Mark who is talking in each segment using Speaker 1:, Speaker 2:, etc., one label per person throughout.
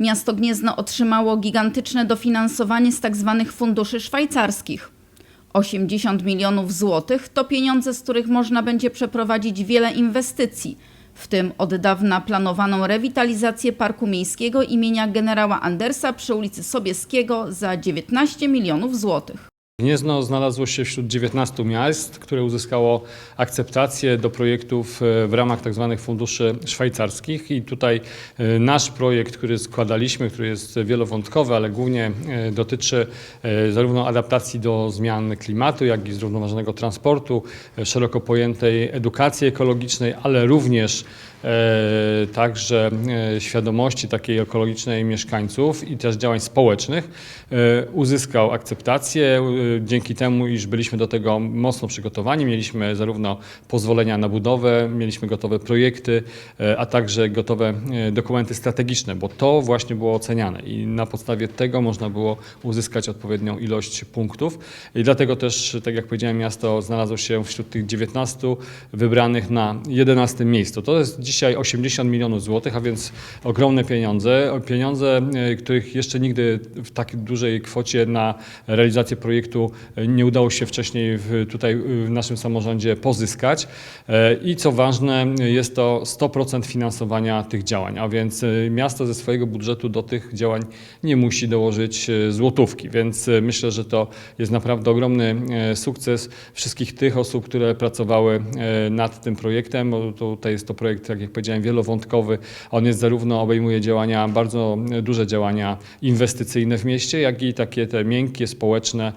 Speaker 1: Miasto Gniezno otrzymało gigantyczne dofinansowanie z tzw. funduszy szwajcarskich. 80 milionów złotych to pieniądze, z których można będzie przeprowadzić wiele inwestycji, w tym od dawna planowaną rewitalizację Parku Miejskiego imienia generała Andersa przy ulicy Sobieskiego za 19 milionów złotych.
Speaker 2: Gniezno znalazło się wśród 19 miast, które uzyskało akceptację do projektów e, w ramach tzw. funduszy szwajcarskich i tutaj e, nasz projekt, który składaliśmy, który jest wielowątkowy, ale głównie e, dotyczy zarówno adaptacji do zmian klimatu, jak i zrównoważonego transportu, szeroko pojętej edukacji ekologicznej, ale również także świadomości takiej ekologicznej mieszkańców i też działań społecznych uzyskał akceptację dzięki temu, iż byliśmy do tego mocno przygotowani. Mieliśmy zarówno pozwolenia na budowę, mieliśmy gotowe projekty, e, a także gotowe e, dokumenty strategiczne, bo to właśnie było oceniane i na podstawie tego można było uzyskać odpowiednią ilość punktów. I dlatego też, tak jak powiedziałem, miasto znalazło się wśród tych 19 wybranych na 11 miejscu. To jest dzisiaj 80 milionów złotych, a więc ogromne pieniądze. Pieniądze, e, których jeszcze nigdy w tak dużej kwocie na realizację projektu nie udało się wcześniej w, tutaj w naszym samorządzie pozyskać. E, I co ważne, jest to 100% finansowania tych działań, a więc e, miasto ze swojego budżetu do tych działań nie musi dołożyć e, złotówki, więc myślę, że to jest naprawdę ogromny sukces wszystkich tych osób, które pracowały nad tym projektem. Tutaj jest to projekt, tak jak powiedziałem, wielowątkowy. On jest zarówno obejmuje działania, bardzo duże działania inwestycyjne w mieście, jak i takie te miękkie, społeczne,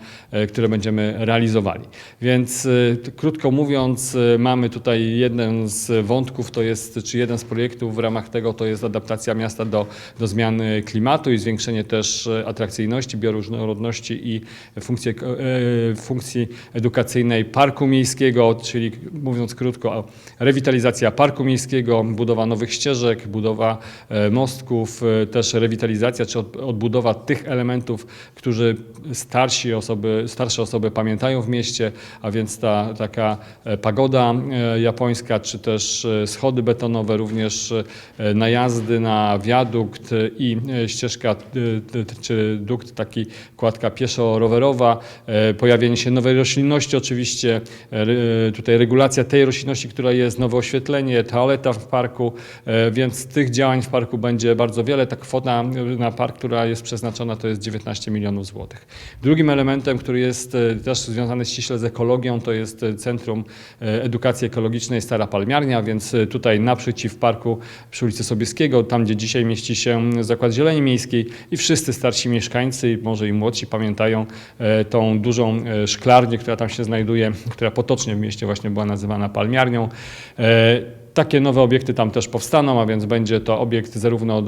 Speaker 2: które będziemy realizowali. Więc e, krótko mówiąc, e, mamy tutaj jeden z wątków, to jest, czy jeden z projektów w ramach tego to jest adaptacja miasta do, do zmiany klimatu i zwiększenie też e, atrakcyjności, bioróżnorodności i funkcji, e, funkcji edukacyjnej parku miejskiego, czyli mówiąc krótko, rewitalizacja parku miejskiego, budowa nowych ścieżek, budowa e, mostków, e, też rewitalizacja czy od- odbudowa tych elementów, którzy starsi osoby, starsze osoby pamiętają w mieście, a więc ta taka e, pagoda e, japońska, czy też e, schody betonowe, również najazdy na wiadukt i ścieżka, czy dukt, taki kładka pieszo-rowerowa, pojawienie się nowej roślinności oczywiście, tutaj regulacja tej roślinności, która jest, nowe oświetlenie, toaleta w parku, więc tych działań w parku będzie bardzo wiele. Ta kwota na park, która jest przeznaczona, to jest 19 milionów złotych. Drugim elementem, który jest e, też związany ściśle z ekologią, to jest e, Centrum e, Edukacji Ekologicznej Stara Palmiarnia, więc tutaj naprzeciw parku przy ulicy Sobieskiego, tam gdzie dzisiaj mieści się Zakład Zieleni Miejskiej i wszyscy starsi mieszkańcy, może i młodsi pamiętają tą dużą szklarnię, która tam się znajduje, która potocznie w mieście właśnie była nazywana palmiarnią. Takie nowe obiekty tam też powstaną, a więc będzie to obiekt zarówno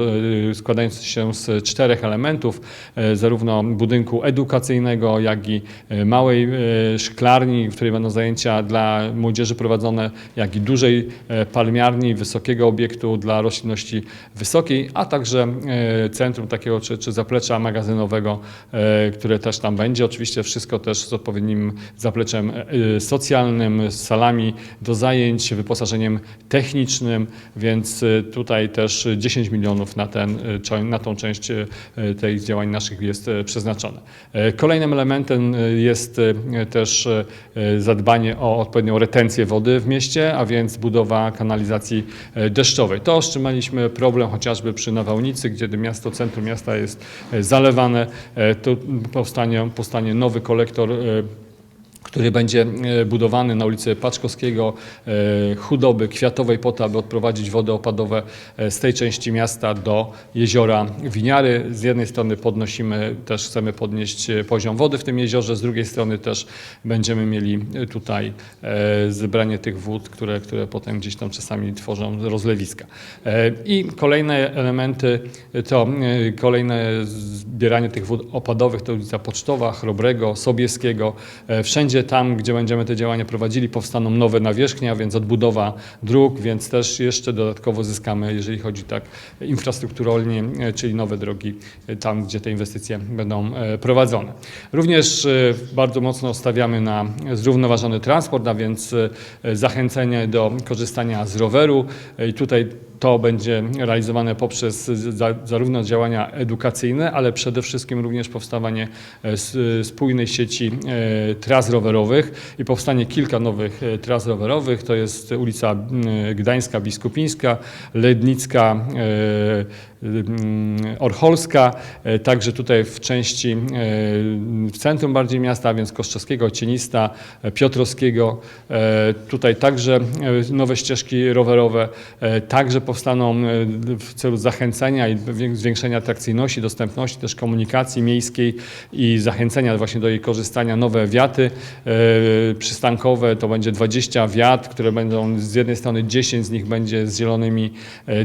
Speaker 2: e, składający się z czterech elementów, e, zarówno budynku edukacyjnego, jak i e, małej szklarni, w której będą zajęcia dla młodzieży prowadzone, jak i dużej palmiarni, wysokiego obiektu dla roślinności wysokiej, a także centrum takiego czy, czy zaplecza magazynowego, które też tam będzie. Oczywiście wszystko też z odpowiednim zapleczem socjalnym, z salami do zajęć, wyposażeniem technicznym, więc e, tutaj też 10 milionów na, ten, cze- na tą część e, tych działań naszych jest przeznaczone. E, Kolejnym elementem jest też zadbanie o odpowiednią retencję wody w mieście, a więc budowa kanalizacji e, deszczowej. To, z problem chociażby przy nawałnicy, gdzie miasto, centrum miasta jest e, zalewane, tu powstanie, powstanie nowy kolektor który będzie e, budowany na ulicy Paczkowskiego, e, Chudoby, Kwiatowej po to, aby odprowadzić wody opadowe e, z tej części miasta do jeziora Winiary. Z jednej strony podnosimy, też chcemy podnieść poziom wody w tym jeziorze, z drugiej strony też będziemy mieli tutaj zebranie tych wód, które, które potem gdzieś tam czasami tworzą rozlewiska. I kolejne elementy to kolejne zbieranie tych wód opadowych to ulica Pocztowa, Chrobrego, Sobieskiego. Wszędzie tam, gdzie będziemy te działania prowadzili, powstaną nowe nawierzchnie, a więc odbudowa dróg, więc też jeszcze dodatkowo zyskamy, jeżeli chodzi tak infrastrukturalnie, e, czyli nowe drogi e, tam, gdzie te inwestycje będą e, prowadzone. Również bardzo mocno stawiamy na zrównoważony transport, a więc zachęcenie do korzystania z roweru i tutaj to będzie realizowane poprzez za, zarówno działania edukacyjne, ale przede wszystkim również powstawanie spójnej sieci tras rowerowych i powstanie kilka nowych e, tras rowerowych. To jest ulica m, Gdańska Biskupińska, Lednicka, e, Orcholska, e, także tutaj w części w centrum bardziej miasta, a więc Koszczewskiego, Cienista, Piotrowskiego. Tutaj także nowe ścieżki rowerowe, także powstaną w celu zachęcenia i zwię- zwiększenia atrakcyjności, dostępności też komunikacji miejskiej i zachęcenia właśnie do jej korzystania nowe wiaty przystankowe. To będzie 20 wiat, które będą z jednej strony 10 z nich będzie z zielonymi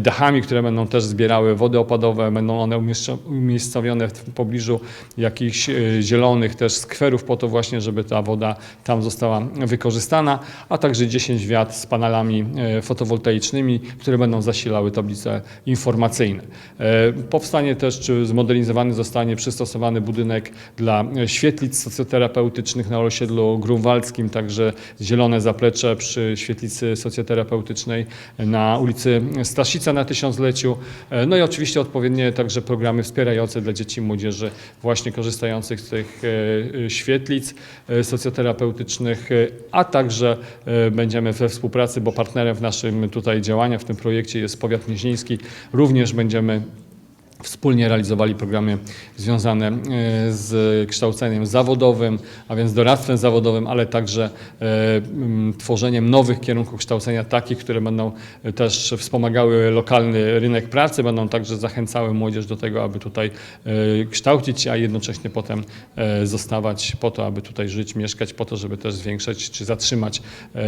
Speaker 2: dachami, które będą też zbierały wody opadowe, będą one umiejscowione w pobliżu jakichś e, zielonych też skwerów po to właśnie, żeby ta woda tam została wykorzystana, a także 10 wiat z panelami e, fotowoltaicznymi, które będą zasilały tablice informacyjne. E, Powstanie też, czy zmodernizowany zostanie przystosowany budynek dla świetlic socjoterapeutycznych na osiedlu grunwaldzkim, także zielone zaplecze przy świetlicy socjoterapeutycznej na ulicy Staszica na tysiącleciu. No i oczywiście odpowiednie także programy wspierające dla dzieci i młodzieży właśnie korzystających z tych e, e, świetlic e, socjoterapeutycznych, a także będziemy we współpracy, bo partnerem w naszym tutaj działaniach, w tym projekcie jest powiat nieźnieński, również będziemy Wspólnie realizowali programy związane e, z kształceniem zawodowym, a więc doradztwem zawodowym, ale także e, tworzeniem nowych kierunków kształcenia, takich, które będą e, też wspomagały lokalny rynek pracy, będą także zachęcały młodzież do tego, aby tutaj kształcić się, a jednocześnie potem zostawać po to, aby tutaj żyć, mieszkać, po to, żeby też zwiększać czy zatrzymać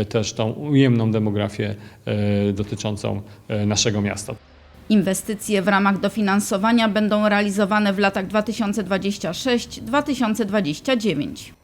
Speaker 2: też tą ujemną demografię dotyczącą naszego miasta.
Speaker 1: Inwestycje w ramach dofinansowania będą realizowane w latach 2026-2029.